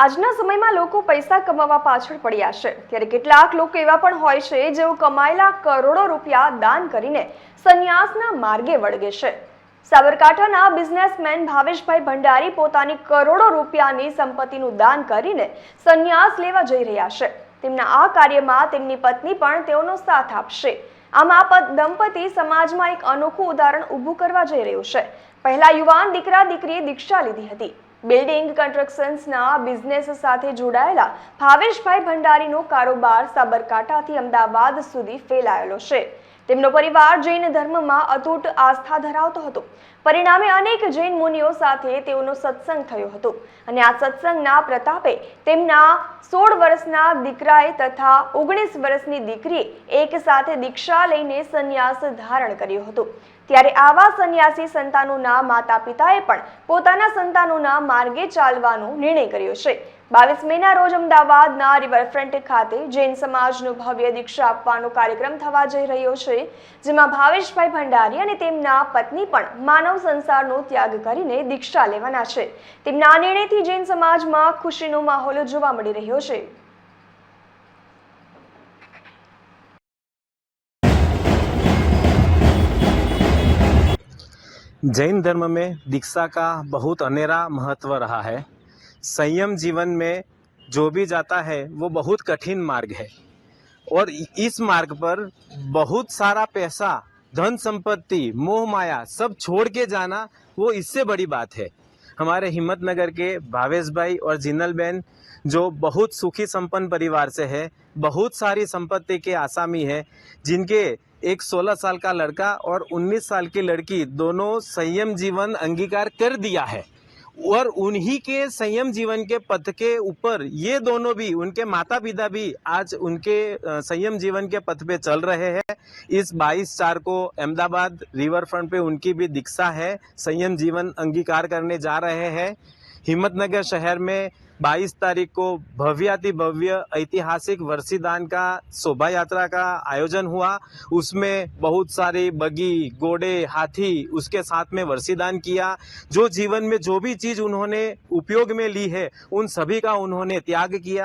આજના સમયમાં લોકો પૈસા કમાવા પાછળ પડ્યા છે. ત્યારે કેટલાક લોકો એવા પણ હોય છે જેઓ કમાયેલા કરોડો રૂપિયા દાન કરીને સંન્યાસના માર્ગે વળગે છે. સાબરકાંઠાના બિઝનેસમેન ભાવેશભાઈ ભંડારી પોતાની કરોડો રૂપિયાની સંપત્તિનું દાન કરીને સંન્યાસ લેવા જઈ રહ્યા છે. તેમના આ કાર્યમાં તેમની પત્ની પણ તેઓનો સાથ આપશે. આમ આ દંપતી સમાજમાં એક અનોખું ઉદાહરણ ઊભું કરવા જઈ રહ્યું છે. પહેલા યુવાન દીકરા દીકરીએ દીક્ષા લીધી હતી. બિલ્ડિંગ કન્સ્ટ્રક્શન્સના બિઝનેસ સાથે જોડાયેલા ભાવેશભાઈ ભંડારીનો કારોબાર સાબરકાંઠાથી અમદાવાદ સુધી ફેલાયેલો છે. તેમનો પરિવાર જૈન ધર્મમાં અતૂટ આસ્થા ધરાવતો હતો. પરિણામે અનેક જૈન મુનિઓ સાથે તેઓનો સત્સંગ થયો હતો અને આ સત્સંગના પ્રતાપે તેમના સોળ વર્ષના દીકરાએ તથા ઓગણીસ વર્ષની દીકરીએ એક સાથે દીક્ષા લઈને સંન્યાસ ધારણ કર્યો હતો. ત્યારે આવા સંન્યાસી સંતાનોના માતા પિતાએ પણ પોતાના સંતાનોના માર્ગે ચાલવાનો નિર્ણય કર્યો છે. બાવીસ મેના રોજ અમદાવાદના રિવરફ્રન્ટ ખાતે જૈન સમાજનો ભવ્ય દીક્ષા આપવાનો કાર્યક્રમ થવા જઈ રહ્યો છે જેમાં ભાવેશભાઈ ભંડારી અને તેમના પત્ની પણ માનવ સંસારનો ત્યાગ કરીને દીક્ષા લેવાના છે તેમના આ નિર્ણયથી જૈન સમાજમાં ખુશીનો માહોલ જોવા મળી રહ્યો છે जैन धर्म में दीक्षा का बहुत अनेरा महत्व रहा है संयम जीवन में जो भी जाता है, वो बहुत कठिन मार्ग है। और इस मार्ग पर बहुत सारा पैसा, धन संपत्ति, मोह माया सब छोड़ के जाना, वो इससे बड़ी बात है। हमारे हिम्मतनगर के भावेश भाई और जिनल बहन, जो बहुत सुखी संपन्न परिवार से है, बहुत सारी संपत्ति के आसामी है, जिनके एक 16 साल का लड़का और 19 साल की लड़की दोनों संयम जीवन अंगीकार कर दिया है। और उन्हीं के संयम जीवन के पथ के ऊपर ये दोनों भी, उनके माता पिता भी आज उनके संयम जीवन के पथ पे चल रहे हैं। इस 22 चार को अहमदाबाद रिवर फ्रंट पे उनकी भी दीक्षा है, संयम जीवन अंगीकार करने जा रहे हैं। हिम्मतनगर शहर में 22 तारीख को भव्याति भव्य ऐतिहासिक वर्षीदान का शोभा यात्रा का आयोजन हुआ। उसमें बहुत सारे बगी, घोड़े, हाथी उसके साथ में वर्षीदान किया। जो जीवन में जो भी चीज़ उन्होंने उपयोग में ली है, उन सभी का उन्होंने त्याग किया।